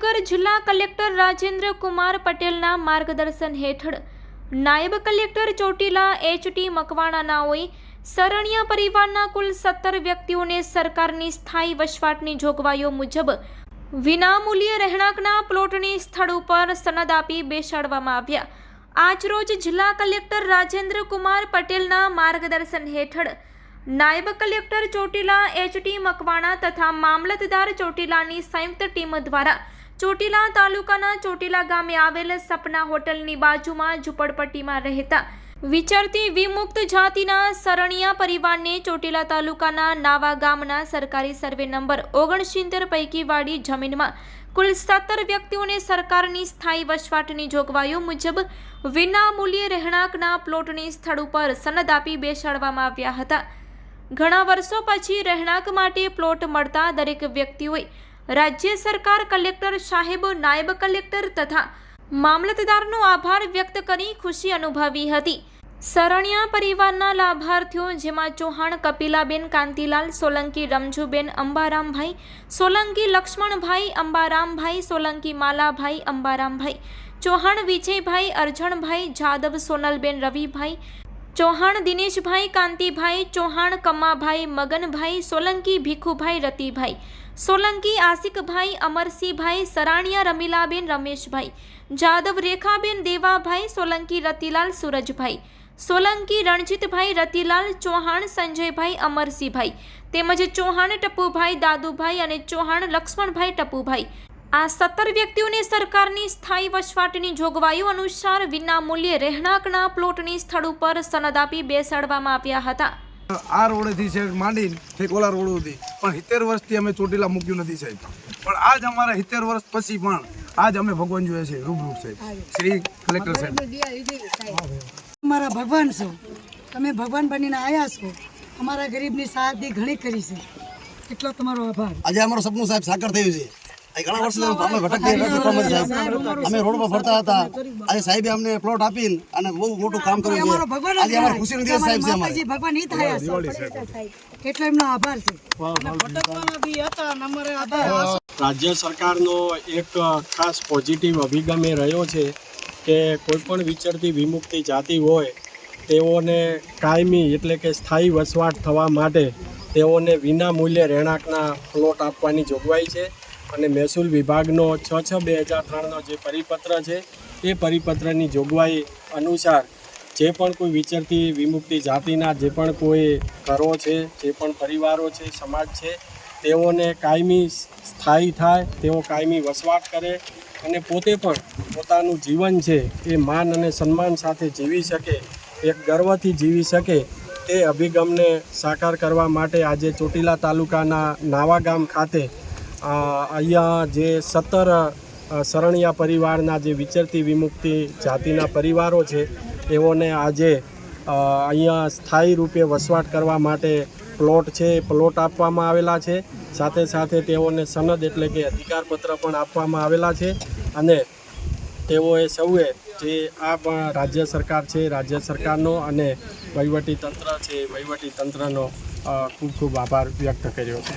ભાવનગર જિલ્લા કલેક્ટર રાજેન્દ્ર કુમાર પટેલના માર્ગદર્શન હેઠળ નાયબ કલેક્ટર ચોટીલા એચટી મકવાણાનાઓએ સરણિયા પરિવારના કુલ સત્તર વ્યક્તિઓને સરકારની સ્થાયી વસવાટની જોગવાઈઓ મુજબ વિનામૂલ્યે રહેણાંકના પ્લોટની સ્થળ ઉપર સનદ આપી બેસાડવામાં આવ્યા. આજરોજ જિલ્લા કલેક્ટર રાજેન્દ્ર કુમાર પટેલના માર્ગદર્શન હેઠળ નાયબ કલેક્ટર ચોટીલા એચટી મકવાણા તથા મામલતદાર ચોટીલાની સંયુક્ત ટીમ દ્વારા ચોટીલા તાલુકાના ચોટીલા ગામે આવેલ સપના હોટલની બાજુમાં ઝૂંપડપટ્ટીમાં રહેતા વિચરતી વિમુક્ત જાતિના સરણિયા પરિવારને ચોટીલા તાલુકાના નાવા ગામના સરકારી સર્વે નંબર ઓગણસિત્તેર પૈકી વાળી જમીનમાં કુલ સત્તર વ્યક્તિઓને સરકારની સ્થાયી વસવાટની જોગવાઈઓ મુજબ વિનામૂલ્યે રહેણાંકના પ્લોટની સ્થળ ઉપર સનદ આપી બેસાડવામાં આવ્યા હતા. ઘણા વર્ષો પછી રહેણાંક માટે પ્લોટ મળતા દરેક વ્યક્તિઓએ રાજ્ય સરકાર કલેક્ટર સાહેબ, નાયબ કલેક્ટર તથા મામલતદારનો આભાર વ્યક્ત કરી ખુશી અનુભવી હતી. સરણિયા પરિવારના લાભાર્થીઓ જેમાં ચૌહાણ, કપિલાબેન, કાંતિલાલ, સોલંકી, રમજુબેન, અંબારામભાઈ, સોલંકી, લક્ષ્મણભાઈ, અંબારામભાઈ, સોલંકી માલાભાઈ, અંબારામભાઈ, ચૌહાણ, વિજયભાઈ, અરજણભાઈ, જાદવ, સોનલબેન, રવિભાઈ ચૌહાણ, દિનેશભાઈ, કાંતિભાઈ, ચૌહાણ કમ્માભાઈ મગનભાઈ, સોલંકી, ભીખુભાઈ, રતિભાઈ. સોલંકી આસિકભાઈ અમરસિંહભાઈ, સરાણિયા, રમીલાબેન, રમેશભાઈ. જાદવ, રેખાબેન, દેવાભાઈ, સોલંકી, રતિલાલ, સુરજભાઈ. સોલંકી, રણજીતભાઈ, રતિલાલ, ચૌહાણ, સંજયભાઈ, અમરસિંહભાઈ. તેમજ ચૌહાણ, ટપુભાઈ, દાદુભાઈ અને ચૌહાણ, લક્ષ્મણભાઈ, ટપુભાઈ. આ સત્તર વ્યક્તિઓને સરકારની સ્થાયી વસવાટની જોગવાઈઓ અનુસાર વિના મૂલ્યે રહેણાંકના પ્લોટની સ્થળ ઉપર સનદ આપી બેસાડવામાં આવ્યા હતા. આ રોડેથી છે માંડીને ફેકોલા રોડ સુધી. પણ સિત્તેર વર્ષથી અમે ચોટીલા મૂક્યું નથી સાહેબ. પણ આજ અમારા સિત્તેર વર્ષ પછી પણ આજ અમે ભગવાન જોઈએ છે રૂબરૂ સાહેબ શ્રી કલેક્ટર સાહેબ. અમારા ભગવાન છો. તમે ભગવાન બનીને આવ્યા છો. અમારા ગરીબની સહાયથી ઘણી કરી છે. એટલો તમારો આભાર. આજે અમારું સપનું સાહેબ સાકર થયું છે. ઘણા વર્ષ અમે રોડ પર ફરતા હતા. આજે સાહેબે અમને પ્લોટ આપીને અને બહુ મોટું કામ કર્યું છે. આજે અમારો ખુશીનો દિવસ સાહેબ છે અમારે ભગવાન ઈ થયા એટલો એમનો આભાર છે. રાજ્ય સરકારનો એક ખાસ પોઝિટિવ અભિગમ એ રહ્યો છે કે કોઈ પણ વિચરતી વિમુક્તિ જાતિ હોય તેઓને કાયમી એટલે કે સ્થાયી વસવાટ થવા માટે તેઓને વિના મૂલ્યે રહેણાંકના પ્લોટ આપવાની જોગવાઈ છે. અને મહેસૂલ વિભાગનો છ છ બે હજાર ત્રણનો જે પરિપત્ર છે, એ પરિપત્રની જોગવાઈ અનુસાર જે પણ કોઈ વિચરતી, વિમુક્તિ જાતિના જે પણ કોઈ ઘરો છે, જે પણ પરિવારો છે, સમાજ છે, તેઓને કાયમી સ્થાયી થાય, તેઓ કાયમી વસવાટ કરે અને પોતે પણ પોતાનું જીવન છે, એ માન અને સન્માન સાથે જીવી શકે, એક ગર્વથી જીવી શકે, તે અભિગમને સાકાર કરવા માટે આજે ચોટીલા તાલુકાના નાવા ગામ ખાતે અહીંયા જે સત્તર શરણિયા પરિવારના જે વિચરતી વિમુક્તિ જાતિના પરિવારો છે તેઓને આજે અહીંયા સ્થાયી રૂપે વસવાટ કરવા માટે પ્લોટ છે પ્લોટ આપવામાં આવેલા છે. સાથે સાથે તેઓને સનદ એટલે કે અધિકારપત્ર પણ આપવામાં આવેલા છે અને તેઓએ સૌએ જે આ રાજ્ય સરકાર છે રાજ્ય સરકારનો અને વહીવટી તંત્ર છે વહીવટી તંત્રનો અ, ખૂબ ખૂબ આભાર વ્યક્ત કર્યો. છે